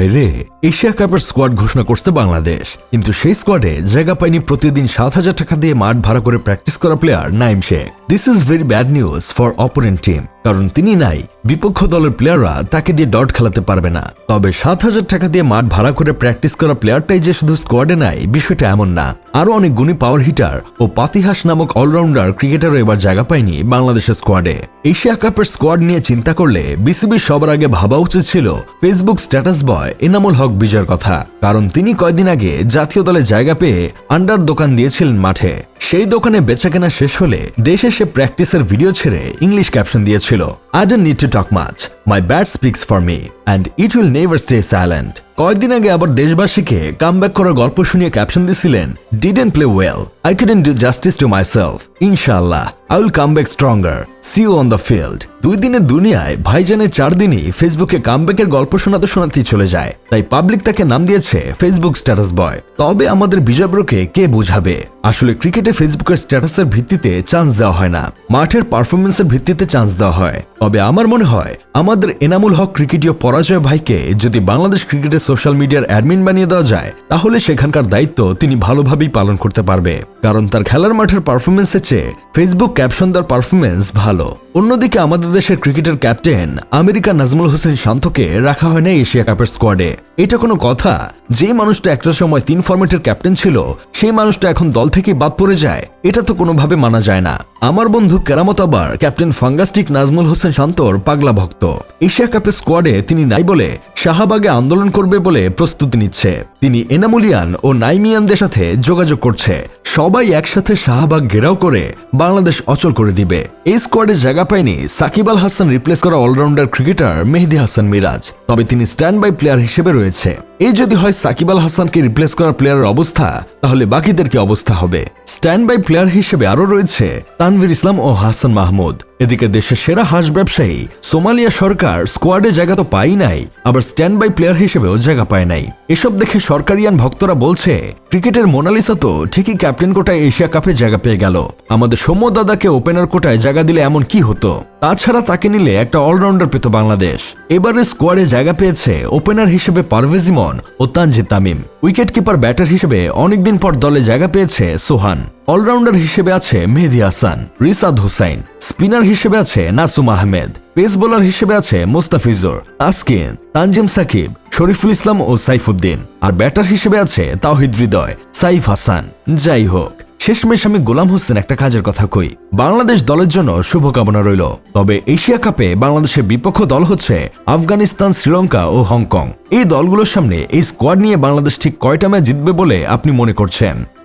ভাই রে এশিয়া কাপের স্কোয়াড ঘোষণা করছে বাংলাদেশ। কিন্তু সেই স্কোয়াডে জায়গা পায়নি প্রতিদিন সাত হাজার টাকা দিয়ে মাঠ ভাড়া করে প্র্যাকটিস করা player Naim Sheikh. This is very bad news for opponent team কারণ তিনি নাই। বিপক্ষ দলের প্লেয়াররা তাকে দিয়ে ডট খেলাতে পারবে না। তবে সাত হাজার টাকা দিয়ে মাঠ ভাড়া করে প্র্যাকটিস করা প্লেয়ারটাই যে শুধু স্কোয়াডে নাই, বিষয়টা এমন না। আরও অনেক গুণী পাওয়ার হিটার ও পাতিহাস নামক অলরাউন্ডার ক্রিকেটারও এবার জায়গা পায়নি বাংলাদেশের স্কোয়াডে এশিয়া কাপের স্কোয়াড নিয়ে চিন্তা করলে বিসিবি সবার আগে ভাবা উচিত ছিল Facebook status boy Enamul Haque বিজয়ের কথা। কারণ তিনি কয়দিন আগে জাতীয় দলে জায়গা পেয়ে আন্ডার দোকান দিয়েছিলেন মাঠে। সেই দোকানে বেচাকেনা শেষ হলে দেশে সে প্র্যাকটিসের ভিডিও ছেড়ে ইংলিশ ক্যাপশন দিয়েছিল। I don't need to talk much my bat speaks for me and it will never stay silent কয়েকদিন আগে আবার দেশবাসীকে কামব্যাক করার গল্প শুনিয়ে ক্যাপশন দিছিলেন didn't play well I can't do justice to myself ইনশাল্লাহ I will come back stronger see on the field দুই দিনের দুনিয়ায় ভাইজানের চার দিনই ফেসবুকে কামব্যাকের গল্প শোনাতে শোনাতেই চলে যায়। তাই পাবলিক তাকে নাম দিয়েছে ফেসবুক স্ট্যাটাস বয় তবে আমাদের বিজয়ব্রকে কে বুঝাবে? আসলে ক্রিকেটে ফেসবুকের স্ট্যাটাসের ভিত্তিতে চান্স দেওয়া হয় না। মাঠের পারফরমেন্সের ভিত্তিতে চান্স দেওয়া হয়। তবে আমার মনে হয়, আমাদের এনামুল হক ক্রিকেটীয় পরাজয় ভাইকে যদি বাংলাদেশ ক্রিকেটের সোশ্যাল মিডিয়ার অ্যাডমিন বানিয়ে দেওয়া যায়, তাহলে সেখানকার দায়িত্ব তিনি ভালোভাবেই পালন করতে পারবে। কারণ তার খেলার মাঠের পারফরমেন্সের চেয়ে ফেসবুক ক্যাপশন দেওয়ার পারফরমেন্স ভালো। অন্যদিকে আমাদের দেশের ক্রিকেটের ক্যাপ্টেন আমেরিকা নাজমুল হোসেন শান্তকে রাখা হয় না এশিয়া কাপের স্কোয়াডে এটা কোনো কথা? যে মানুষটা একটা সময় তিন ফরম্যাটের ক্যাপ্টেন ছিল, সেই মানুষটা এখন দল থেকে বাদ পড়ে যায়। এটা তো কোনোভাবে মানা যায় না। আমার বন্ধু কেরামত আবার ক্যাপ্টেন ফাঙ্গাস্টিক নাজমুল হোসেন শান্তর পাগলা ভক্ত। এশিয়া কাপের স্কোয়াডে তিনি নাই বলে শাহবাগে আন্দোলন করবে বলে প্রস্তুতি নিচ্ছে। তিনি এনামুলিয়ান ও নাইমিয়ানদের সাথে যোগাযোগ করছে। সবাই একসাথে শাহবাগ ঘেরাও করে বাংলাদেশ অচল করে দিবে। এই স্কোয়াডে জায়গা পায়নি সাকিব আল হাসান রিপ্লেস করা অলরাউন্ডার ক্রিকেটার মেহেদি হাসান মিরাজ। তবে তিনি স্ট্যান্ড বাই প্লেয়ার হিসেবে রয়েছে। এই যদি হয় সাকিব আল হাসানকে রিপ্লেস করা প্লেয়ারের অবস্থা, তাহলে বাকিদের কি অবস্থা হবে? স্ট্যান্ড বাই প্লেয়ার হিসেবে আরও রয়েছে তানভীর ইসলাম ও হাসান মাহমুদ। এদিকে দেশের সেরা হাঁস ব্যবসায়ী সোমালিয়া সরকার স্কোয়াডে জায়গা তো পাই নাই, আবার স্ট্যান্ড বাই প্লেয়ার হিসেবেও জায়গা পায় নাই। এসব দেখে সরকারিয়ান ভক্তরা বলছে, ক্রিকেটের মোনালিসা তো ঠিকই ক্যাপ্টেন কোটায় এশিয়া কাপে জায়গা পেয়ে গেল। আমাদের সৌম্য দাদাকে ওপেনার কোটায় জায়গা দিলে এমন কি হতো? তাছাড়া তাকে নিলে একটা অলরাউন্ডার পেত বাংলাদেশ। এবারে স্কোয়াডে জায়গা পেয়েছে ওপেনার হিসেবে পারভেজ ইমন ও Tanzid Tamim. Wicket keeper batter হিসেবে অনেকদিন পর দলে জায়গা পেয়েছে সোহান। অলরাউন্ডার হিসেবে আছে মেহেদি হাসান, রিসাদ হুসাইন। স্পিনার হিসেবে আছে নাসুম আহমেদ। পেস বোলার হিসেবে আছে মুস্তাফিজুর, তাসকিন, তানজিম সাকিব, শরীফুল ইসলাম ও সাইফুদ্দিন। আর ব্যাটার হিসেবে আছে তাওহিদ হৃদয়, সাইফ হাসান। যাই হোক। শেষমেশ আমি গোলাম হোসেন একটা কাজের কথা কই। বাংলাদেশ দলের জন্য শুভকামনা রইল। তবে এশিয়া কাপে বাংলাদেশের বিপক্ষ দল হচ্ছে আফগানিস্তান, শ্রীলঙ্কা ও হংকং। এই দলগুলোর সামনে এই স্কোয়াড নিয়ে বাংলাদেশ ঠিক কয়টা ম্যাচ জিতবে বলে আপনি মনে করছেন?